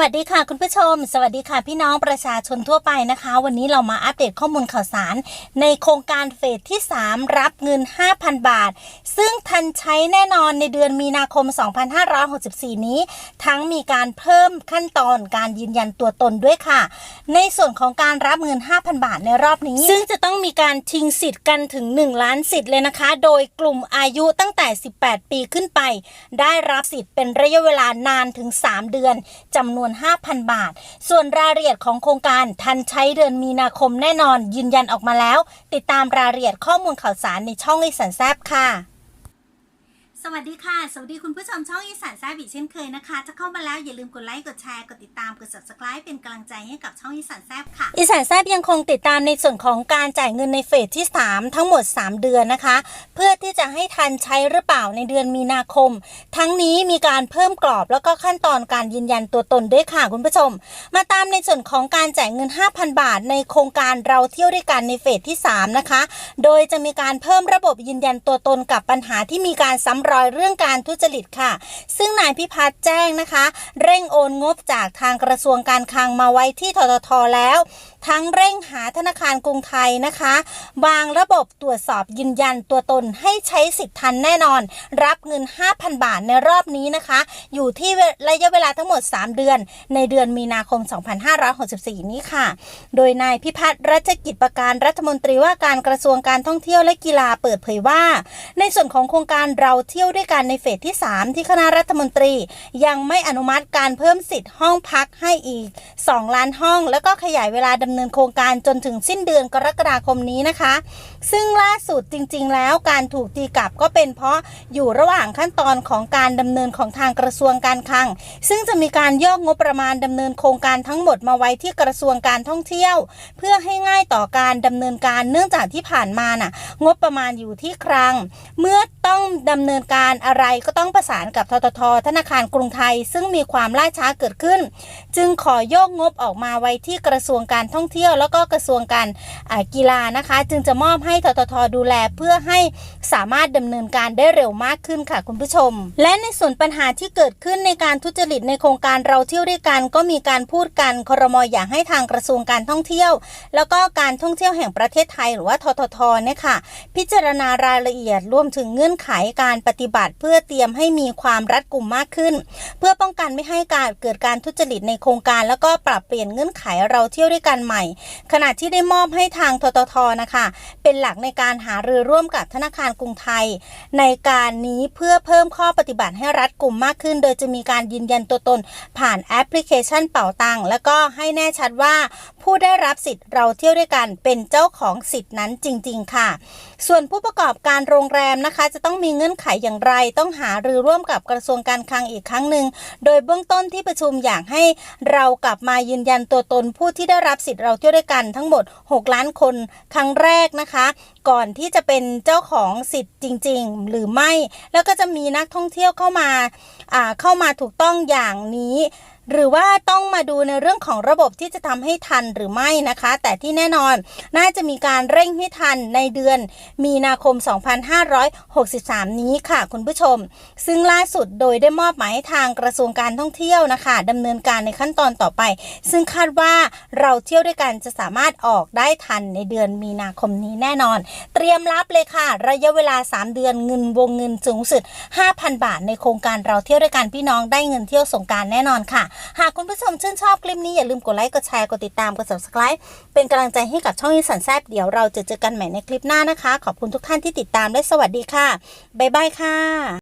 วัสดีค่ะคุณผู้ชม สวัสดีค่ะพี่น้องประชาชนทั่วไปนะคะ วันนี้เรามาอัปเดตข้อมูลข่าวสาร ในโครงการเฟสที่ 3 รับเงิน 5,000 บาท ซึ่งทันใช้แน่นอนในเดือนมีนาคม 2564 นี้ ทั้งมีการเพิ่มขั้นตอนการยืนยันตัวตนด้วยค่ะ ในส่วนของการรับเงิน 5,000 บาทในรอบนี้ ซึ่งจะต้องมีการชิงสิทธิ์กันถึง 1 ล้านสิทธิ์เลยนะคะ โดยกลุ่มอายุตั้งแต่ 18 ปีขึ้นไป ได้รับสิทธิ์เป็นระยะเวลานานถึง 3 เดือนจำนวนวน 5,000 บาท ส่วนรายละเอียดของโครงการทันใช้เดือนมีนาคมแน่นอนยืนยันออกมาแล้ว ติดตามรายละเอียดข้อมูลข่าวสารในช่องอีสันแซบค่ะ สวัสดีค่ะ สวัสดีคุณผู้ชมช่องอีสานแซบีเช่นเคยนะคะ จะเข้ามาแล้วอย่าลืมกดไลค์ กดแชร์ กดติดตาม กด subscribe เป็นกำลังใจให้กับช่องอีสานแซบค่ะ อีสานแซบยังคงติดตามในส่วนของการจ่ายเงินในเฟสที่ 3 ทั้งหมด 3 เดือนนะคะ เพื่อที่จะให้ทันใช้หรือเปล่าในเดือนมีนาคม ทั้งนี้มีการเพิ่มกรอบแล้วก็ขั้นตอนการยืนยันตัวตนด้วยค่ะคุณผู้ชม มาตามในส่วนของการจ่ายเงิน 5,000 บาท ในโครงการเราเที่ยวด้วยกันในเฟสที่ 3 นะคะ โดยจะมีการเพิ่มระบบยืนยันตัวตนกับปัญหาที่มีการซ้ำรอยเรื่องการทุจริตค่ะ ซึ่งนายพิพัฒน์แจ้งนะคะ เร่งโอนงบจากทางกระทรวงการคลังมาไว้ที่ทททแล้ว ทั้งเร่งหาธนาคารกรุงไทยนะคะวางระบบตรวจสอบยืนยันตัวตนให้ใช้สิทธิ์ทันแน่นอน รับเงิน 5,000 บาทในรอบนี้นะคะ อยู่ที่ระยะเวลาทั้งหมด 3 เดือน ในเดือนมีนาคม 2564 นี้ค่ะ โดยนายพิพัฒน์รัชกิจประการรัฐมนตรีว่าการกระทรวงการท่องเที่ยวและกีฬาเปิดเผยว่า ในส่วนของโครงการเราเที่ยวด้วยกันในเฟสที่ 3 ที่คณะรัฐมนตรี ยังไม่อนุมัติการเพิ่มสิทธิ์ห้องพักให้อีก 2 ล้านห้อง แล้วก็ขยายเวลาดำเนินโครงการจนถึงสิ้นเดือนกรกฎาคมนี้นะคะ ซึ่งล่าสุดจริง ๆ แล้วการถูกตีกลับก็เป็นเพราะอยู่ระหว่างขั้นตอนของการดำเนินของทางกระทรวงการคลัง ซึ่งจะมีการโยกงบประมาณดำเนินโครงการทั้งหมดมาไว้ที่กระทรวงการท่องเที่ยว เพื่อให้ง่ายต่อการดำเนินการเนื่องจากที่ผ่านมาน่ะงบประมาณอยู่ที่คลัง เมื่อต้องดำเนินการอะไรก็ต้องประสานกับทททธนาคารกรุงไทย ซึ่งมีความล่าช้าเกิดขึ้น จึงขอโยกงบออกมาไว้ที่กระทรวงการท่ององเที่ยวแล้วก็กระทรวงการกีฬานะคะ จึงจะมอบให้ทททดูแลเพื่อให้สามารถดำเนินการได้เร็วมากขึ้นค่ะคุณผู้ชม และในส่วนปัญหาที่เกิดขึ้นในการทุจริตในโครงการเราเที่ยวด้วยกันก็มีการพูดกันครมอยากให้ทางกระทรวงการท่องเที่ยว แล้วก็การท่องเที่ยวแห่งประเทศไทยหรือว่าทททเนี่ยค่ะ พิจารณารายละเอียดรวมถึงเงื่อนไขการปฏิบัติ เพื่อเตรียมให้มีความรัดกุมมากขึ้น เพื่อป้องกันไม่ให้การเกิดการทุจริตในโครงการ แล้วก็ปรับเปลี่ยนเงื่อนไขเราเที่ยวด้วยกันใหม่ขณะที่ได้มอบให้ทางทททนะคะ เป็นหลักในการหารือร่วมกับธนาคารกรุงไทย ในการนี้เพื่อเพิ่มข้อปฏิบัติให้รัดกลุ่มมากขึ้น โดยจะมีการยืนยันตัวตนผ่านแอปพลิเคชันเป่าตังและก็ให้แน่ชัดว่าผู้ได้รับสิทธิ์เราเที่ยวด้วยกันเป็นเจ้าของสิทธิ์นั้นจริง ๆ ค่ะ ส่วนผู้ประกอบการโรงแรมนะคะ จะต้องมีเงื่อนไขอย่างไร ต้องหารือร่วมกับกระทรวงการคลังอีกครั้งหนึ่งโดยเบื้องต้นที่ประชุมอยากให้เรากลับมายืนยันตัวตนผู้ที่ได้รับสิทธิ์เราเที่ยวด้วยกันทั้งหมด 6 ล้านคนครั้งแรกนะคะ ก่อนที่จะเป็นเจ้าของสิทธิ์จริง ๆ หรือไม่ แล้วก็จะมีนักท่องเที่ยวเข้ามาเข้ามาถูกต้องอย่างนี้ หรือว่าต้องมาดูในเรื่องของระบบที่จะทำให้ทันหรือไม่นะคะ แต่ที่แน่นอนน่าจะมีการเร่งให้ทันในเดือนมีนาคม 2563 นี้ค่ะคุณผู้ชม ซึ่งล่าสุดโดยได้มอบหมายให้ทางกระทรวงการท่องเที่ยวนะคะดำเนินการในขั้นตอนต่อไป ซึ่งคาดว่าเราเที่ยวด้วยกันจะสามารถออกได้ทันในเดือนมีนาคมนี้แน่นอน เตรียมรับเลยค่ะ ระยะเวลา 3 เดือนเงินวงเงินสูงสุด 5,000 บาท ในโครงการเราเที่ยวด้วยกันพี่น้องได้เงินเที่ยวสงการแน่นอนค่ะหากคุณผู้ชมชื่นชอบคลิปนี้อย่าลืมกดไลค์กดแชร์กดติดตามกด subscribe เป็นกำลังใจให้กับช่องอีสันแซบเดี๋ยวเราจะเจอกันใหม่ในคลิปหน้านะคะ ขอบคุณทุกท่านที่ติดตามและสวัสดีค่ะบ๊ายบายค่ะ